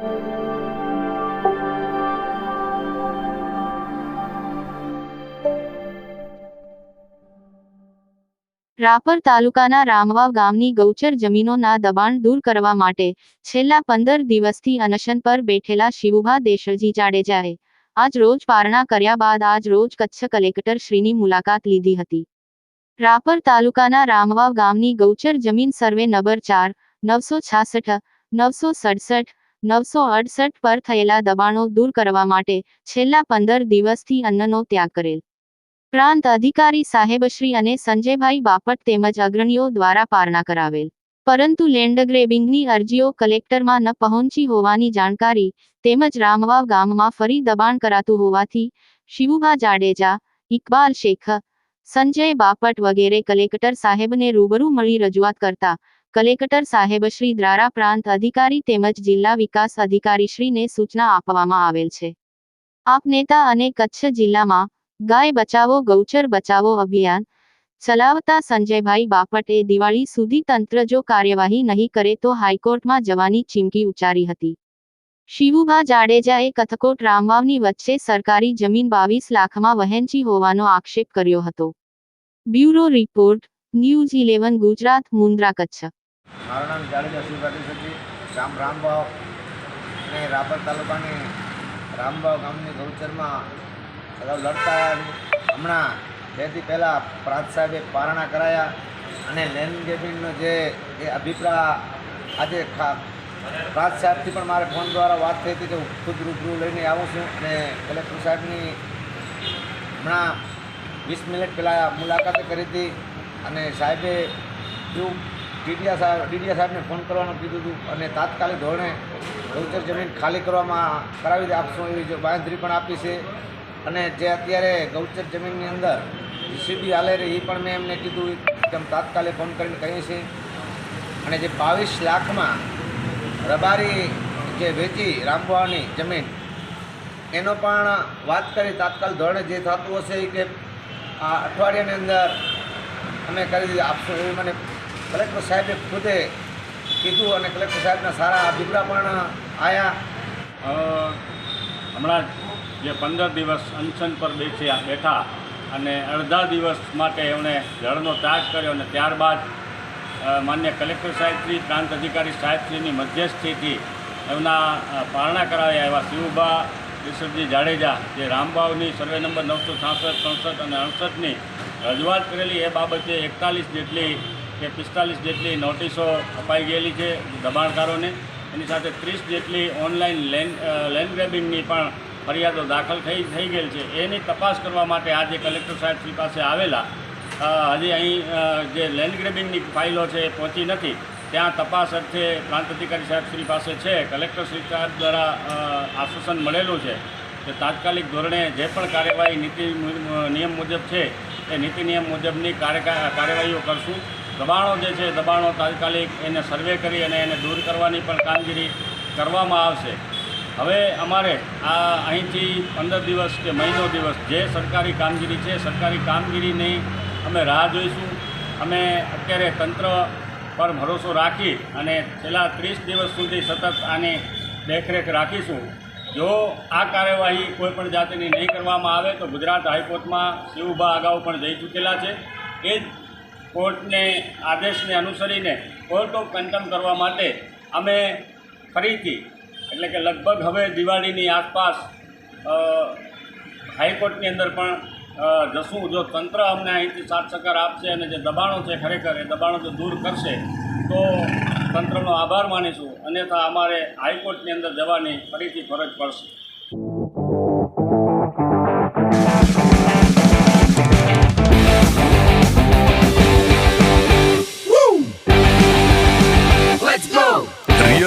રાપર તાલુકાના રામવાવ ગામની ગૌચર જમીનોના દબાણ દૂર કરવા માટે છેલ્લા પંદર દિવસથી અનશન પર બેઠેલા શિવુભા દેશરજી જાડેજાએ આજ રોજ પારણા કર્યા બાદ આજ રોજ કચ્છ કલેક્ટર શ્રીની મુલાકાત લીધી હતી. રાપર તાલુકાના રામવાવ ગામની ગૌચર જમીન સર્વે નંબર ચાર, નવસો છાસઠ, નવસો સડસઠ નવસો અડસઠ પર થયેલા દબાણો દૂર કરવા માટે છેલ્લા પંદર દિવસથી અન્નનો ત્યાગ કરેલ. પ્રાંત અધિકારી સાહેબશ્રી અને સંજયભાઈ બાપટ તેમજ અગ્રણીઓ દ્વારા પારણા કરાવેલ. પરંતુ લેન્ડ ગ્રેબિંગની અરજીઓ કલેક્ટરમાં ન પહોંચી હોવાની જાણકારી તેમજ રામવાવ ગામમાં ફરી દબાણ કરાતું હોવાથી શિવુભા જાડેજા, ઇકબાલ શેખ, સંજય બાપટ વગેરે કલેક્ટર સાહેબને રૂબરૂ મળી રજૂઆત કરતા કલેક્ટર સાહેબશ્રી દ્વારા પ્રાંત અધિકારી તેમજ જિલ્લા વિકાસ અધિકારીશ્રીને સૂચના આપવામાં આવેલ છે. આપ નેતા અને કચ્છ જિલ્લામાં ગાય બચાવો, ગૌચર બચાવો અભિયાન ચલાવતા સંજયભાઈ બાપટે દિવાળી સુધી તંત્ર જો કાર્યવાહી નહીં કરે તો હાઈકોર્ટમાં જવાની ચીમકી ઉચ્ચારી હતી. શિવુભા જાડેજાએ કથકોટ રામવાવની વચ્ચે સરકારી જમીન બાવીસ લાખમાં વહેંચી હોવાનો આક્ષેપ કર્યો હતો. Bureau report, news eleven Gujarat, Mundra, Kutch. મારું નામ જાડેજા શિવરાત્રી પાટીલજી ગામ રામબાવ અને રાપર તાલુકાની રામબાવ ગામની ગૌચરમાં અગાઉ લડતા હમણાં બેથી પહેલાં પ્રાંત સાહેબે પારણા કરાયા અને લેન્ડ ગેબિંગનો જે એ અભિપ્રાય આજે પ્રાંત સાહેબથી પણ મારે ફોન દ્વારા વાત થઈ હતી કે હું ખુદ રૂબરૂ લઈને આવું છું અને કલેક્ટર સાહેબની હમણાં વીસ મિનિટ પહેલાં મુલાકાત કરી હતી અને સાહેબે એવું ડીડીયા સાહેબ ડીડીયા સાહેબને ફોન કરવાનું કીધું હતું અને તાત્કાલિક ધોરણે ગૌચર જમીન ખાલી કરવામાં કરાવી આપશું એવી જો બાંધરી પણ આપી છે? અને જે અત્યારે ગૌચર જમીનની અંદર જીસીબી હાલે રહી એ પણ મેં એમને કીધું કે તાત્કાલિક ફોન કરીને કહીએ છીએ અને જે બાવીસ લાખમાં રબારી જે વેચી રામવાવાની જમીન, એનો પણ વાત કરી તાત્કાલિક ધોરણે જે થતું હશે એ કે આ અઠવાડિયાની અંદર અમે કરી આપશું એવી મને કલેક્ટર સાહેબે ખુદે કીધું અને કલેક્ટર સાહેબના સારા અભિપ્રાય પણ આવ્યા હમણાં જ પંદર દિવસ અનશન પર બેસ્યા બેઠા અને અડધા દિવસ માટે એમણે જળનો ત્યાગ કર્યો અને ત્યારબાદ માન્ય કલેક્ટર સાહેબશ્રી, પ્રાંત અધિકારી સાહેબશ્રીની મધ્યસ્થીથી એમના પારણા કરાવ્યા એવા શિવભા કેશવજી જાડેજા, જે રામબાવની સર્વે નંબર નવસો છાસઠ, સડસઠ અને અડસઠની રજૂઆત કરેલી, એ બાબતે એકતાલીસ જેટલી કે પિસ્તાલીસ જેટલી નોટિસો અપાઈ ગયેલી છે દબાણકારોને. એની સાથે ત્રીસ જેટલી ઓનલાઈન લેન્ડ લેન્ડ ગ્રેબિંગની પણ ફરિયાદો દાખલ થઈ થઈ ગયેલ છે. એની તપાસ કરવા માટે આજે કલેક્ટર સાહેબશ્રી પાસે આવેલા. હજી અહીં જે લેન્ડ ગ્રેબિંગની ફાઇલો છે એ પહોંચી નથી. ત્યાં તપાસ અર્થે પ્રાંત અધિકારી સાહેબશ્રી પાસે છે. કલેક્ટર શ્રી સાહેબ દ્વારા આશ્વાસન મળેલું છે કે તાત્કાલિક ધોરણે જે પણ કાર્યવાહી નીતિ નિયમ મુજબ છે, એ નીતિ નિયમ મુજબની કાર્ય કાર્યવાહીઓ કરશું. દબાણો જે છે, દબાણો તાત્કાલિક એને સર્વે કરી અને એને દૂર કરવાની પણ કામગીરી કરવામાં આવશે. હવે અમારે આ અહીંથી પંદર દિવસ કે મહિનો દિવસ જે સરકારી કામગીરી છે, સરકારી કામગીરીની અમે રાહ જોઈશું. અમે અત્યારે તંત્ર પર ભરોસો રાખી અને છેલ્લા ત્રીસ દિવસ સુધી સતત આની દેખરેખ રાખીશું. જો આ કાર્યવાહી કોઈપણ જાતિની નહીં કરવામાં આવે તો ગુજરાત હાઈકોર્ટમાં શિવભા અગાઉ પણ જઈ ચૂકેલા છે. એ જ કોર્ટને આદેશને અનુસરીને કોર્ટ ઓફ કન્ટમ કરવા માટે અમે ફરીથી, એટલે કે લગભગ હવે દિવાળીની આસપાસ હાઈકોર્ટની અંદર પણ જશું. જો તંત્ર અમને અહીંથી સાથ સહકાર આપશે અને જે દબાણો છે ખરેખર, એ દબાણો જો દૂર કરશે, તો તંત્રનો આભાર માનીશું. અન્યથા અમારે હાઈકોર્ટની અંદર જવાની ફરીથી ફરજ પડશે.